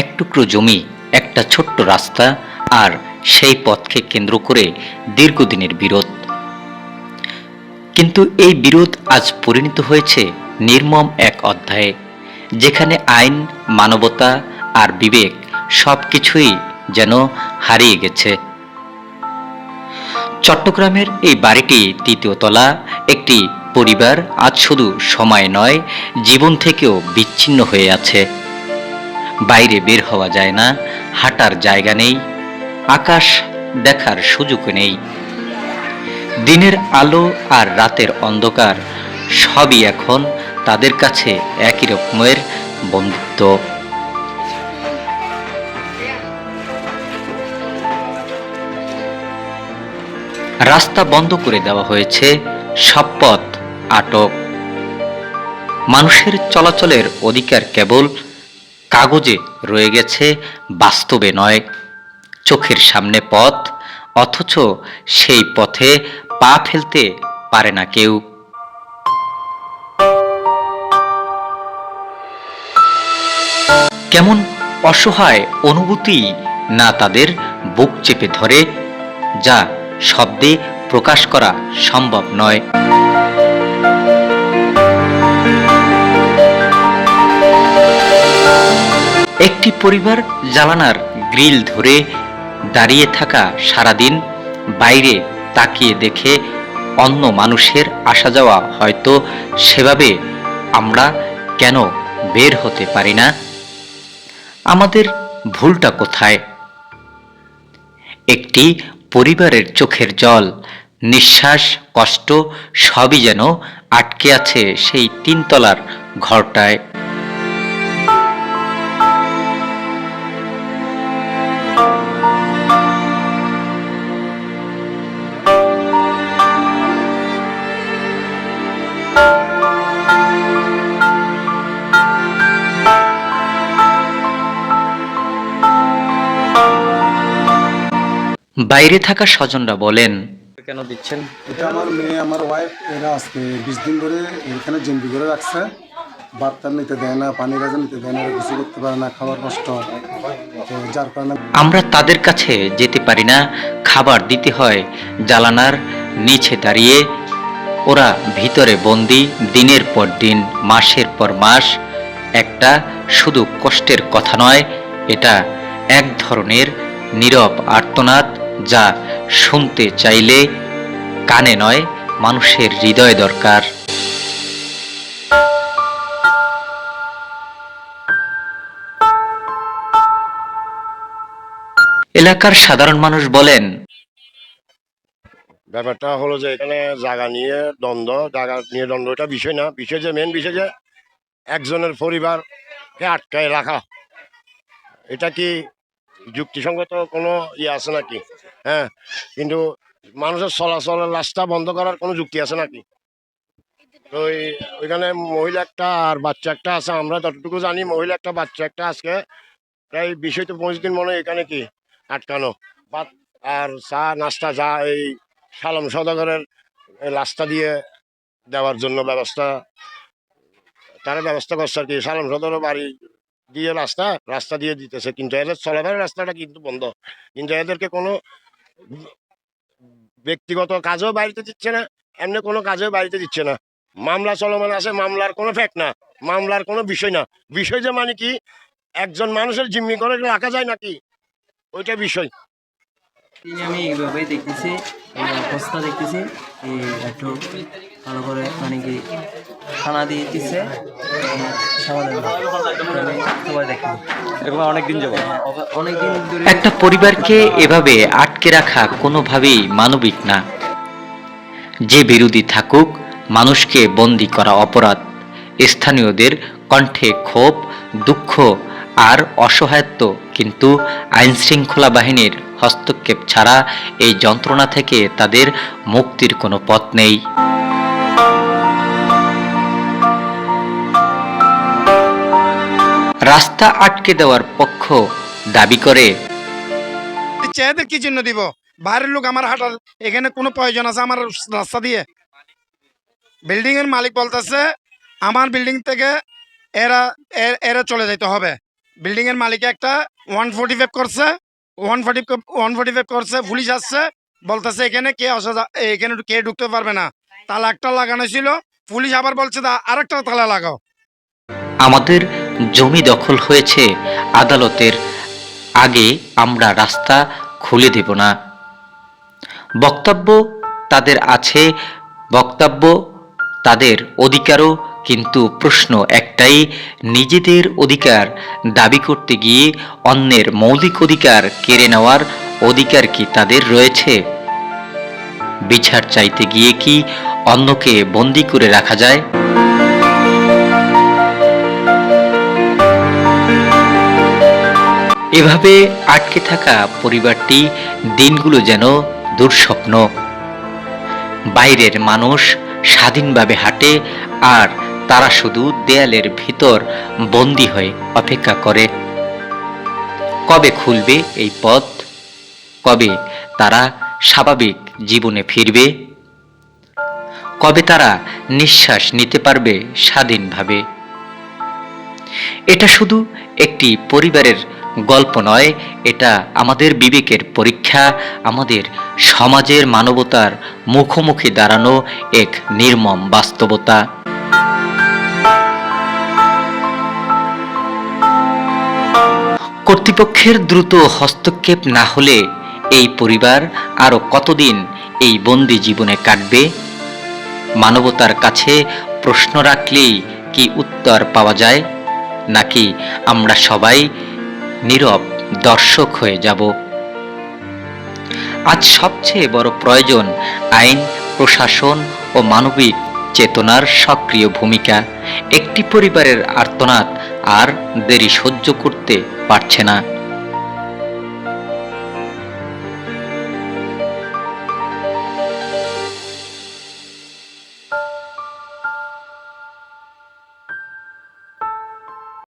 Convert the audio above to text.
এক টুকরো জমি, একটা ছোট্ট রাস্তা আর সেই পথকে কেন্দ্র করে দীর্ঘদিনের বিরোধ। কিন্তু এই বিরোধ আজ পরিণত হয়েছে নির্মম এক অধ্যায়ে, যেখানে আইন, মানবতা আর বিবেক সব কিছুই যেন হারিয়ে গেছে। চট্টগ্রামের এই বাড়িটি তৃতীয় তলা, একটি পরিবার আজ শুধু সময় নয়, জীবন থেকেও বিচ্ছিন্ন হয়ে আছে। বাইরে বের হওয়া যায় না, হাঁটার জায়গা নেই, আকাশ দেখার সুযোগ নেই। দিনের আলো আর রাতের অন্ধকার সবই এখন তাদের কাছে একই রকমের বন্ধুত্ব। রাস্তা বন্ধ করে দেওয়া হয়েছে, সব পথ আটক। মানুষের চলাচলের অধিকার কেবল কাগজে রয়ে গেছে বাস্তবে নয়। চোখের সামনে পথ, অথচ সেই পথে পা ফেলতে পারে না কেউ। কেমন অসহায় অনুভূতি না তাদের বুক চেপে ধরে, যা শব্দে প্রকাশ করা সম্ভব নয়। একটি পরিবার জালানার গ্রিল ধরে দাঁড়িয়ে থাকা সারাদিন বাইরে তাকিয়ে দেখে অন্য মানুষের আসা যাওয়া হয়তো সেভাবে আমরা কেন বের হতে পারি না? আমাদের ভুলটা কোথায়? একটি পরিবারের চোখের জল, নিঃশ্বাস, কষ্ট সবই যেন আটকে আছে সেই তিনতলার ঘরটায়। বাইরে থাকা স্বজনরা বলেন কেন দিচ্ছেন? এটা আমার মেয়ে আমার ওয়াইফ এরা আজকে বিশ দিন ধরে এখানে জিম্পি করে রাখছে। বাচ্চা নিতে দেয় না পানি গাছে নিতে দেয় না কিছু করতে পারে না খাবার কষ্ট। যার কারণে আমরা তাদের কাছে যেতে পারি না খাবার দিতে হয় জালানার নিচে দাঁড়িয়ে ওরা ভিতরে বন্দি দিনের পর দিন মাসের পর মাস। একটা শুধু কষ্টের কথা নয় এটা এক ধরনের নীরব আর্তনাদ। যা শুনতে চাইলে কানে নয়, মানুষের হৃদয় দরকার। এলাকার সাধারণ মানুষ বলেন, ব্যাপারটা হলো যে এখানে জায়গা নিয়ে দ্বন্দ্ব, জায়গা নিয়ে দ্বন্দ্ব, এটা বিষয় না। বিষয় যে মেন বিষয় যে, একজনের পরিবারকে আটকায় রাখা। এটা কি যুক্তিসঙ্গত কোনো ইয়ে আছে নাকি? হ্যাঁ কিন্তু মানুষের চলাচলের রাস্তা বন্ধ করার কোনো যুক্তি আছে নাকি? তো ওইখানে মহিলা একটা আর বাচ্চা একটা আছে, আমরা যতটুকু জানি মহিলা একটা বাচ্চা একটা আজকে প্রায় বিষয় তো পঁচিশ দিন মনে হয় এখানে কি আটকানো। ভাত আর চা, নাস্তা, যা এই সালাম সদাগরের রাস্তা দিয়ে দেওয়ার জন্য ব্যবস্থা, তারা ব্যবস্থা করছে আর কি। সালাম সদরের বাড়ি দিয়ে রাস্তা রাস্তা দিয়ে দিতেছে। কিন্তু এদের চলাফেরার রাস্তাটা কিন্তু বন্ধ। কিন্তু এদেরকে কোনো ব্যক্তিগত কাজেও বাড়িতে দিচ্ছে না, এমনি কোনো কাজেও বাড়িতে দিচ্ছে না। মামলা চলমান আছে, মামলার কোনো ফ্যাক্ট না, মামলার কোনো বিষয় না। বিষয় যে মানে কি, একজন মানুষের জিম্মি করে রাখা যায় নাকি? ওইটা বিষয়। আমি এইভাবে দেখতেছি অবস্থা দেখতেছি একটু ভালো করে মানে কি খানা দিয়ে দিচ্ছে সমাধান আমি সবাই দেখি এরকম অনেক দিন যাব অনেক দিন ধরে একটা পরিবারকে এভাবে আটকে রাখা কোনোভাবেই মানবিক না। যে বিরোধী থাকুক মানুষকে বন্দি করা অপরাধ স্থানীয়দের কণ্ঠে ক্ষোভ দুঃখ আর অসহায়ত্ব কিন্তু আইনশৃঙ্খলা বাহিনীর হস্তক্ষেপ ছাড়া এই যন্ত্রণা থেকে তাদের মুক্তির কোনো পথ নেই। রাস্তা আটকে দেওয়ার পক্ষ দাবি করে। দিচ্ছে এদের কি জন্য দিব? বাইরের লোক আমার হাঁটার এখানে কোনো প্রয়োজন আছে আমার রাস্তা দিয়ে? বিল্ডিং এর মালিক বলতেছে আমার বিল্ডিং থেকে এরা এরা চলে যেতে হবে। বিল্ডিং এর মালিক একটা ওয়ান ফোর্টি ফাইভ করছে one forty one forty five করছে পুলিশ আসছে বলতেছে এখানে কে আসা এখানে কে ঢুকতে পারবে না। তালা একটা লাগানো ছিল পুলিশ আবার বলছে "দা, আরেকটা তালা লাগাও। আমাদের জমি দখল হয়েছে, আদালতের আগে আমরা রাস্তা খুলে দেব না। বক্তব্য তাদের আছে, বক্তব্য তাদের অধিকারও, কিন্তু প্রশ্ন একটাই, নিজেদের অধিকার দাবি করতে গিয়ে অন্যের মৌলিক অধিকার কেড়ে নেওয়ার অধিকার কি তাদের রয়েছে? বিচার চাইতে গিয়ে কি অন্যকে বন্দি করে রাখা যায়? এভাবে আটকে থাকা পরিবারটি দিনগুলো যেন দুঃস্বপ্ন। বাইরের মানুষ স্বাধীনভাবে হাঁটে আর তারা শুধু দেয়ালের ভিতর বন্দি হয়ে অপেক্ষা করে। কবে খুলবে এই পথ? কবে তারা স্বাভাবিক জীবনে ফিরবে? কবে তারা নিঃশ্বাস নিতে পারবে স্বাধীনভাবে? এটা শুধু একটি পরিবারের গল্প নয়, এটা আমাদের বিবেকের পরীক্ষা, আমাদের সমাজের মানবতার মুখোমুখি দাঁড়ানো এক নির্মম বাস্তবতা। কর্তৃপক্ষের দ্রুত হস্তক্ষেপ না হলে এই পরিবার আরও কতদিন এই বন্দি জীবনে কাটবে? মানবতার কাছে প্রশ্ন রাখলেই কি উত্তর পাওয়া যায়? নাকি আমরা সবাই নীরব দর্শক হয়ে যাব। আজ সবচেয়ে বড় প্রয়োজন আইন, প্রশাসন ও মানবিক চেতনার সক্রিয় ভূমিকা। একটি পরিবারের আর্তনাদ আর দেরি সহ্য করতে পারছে না।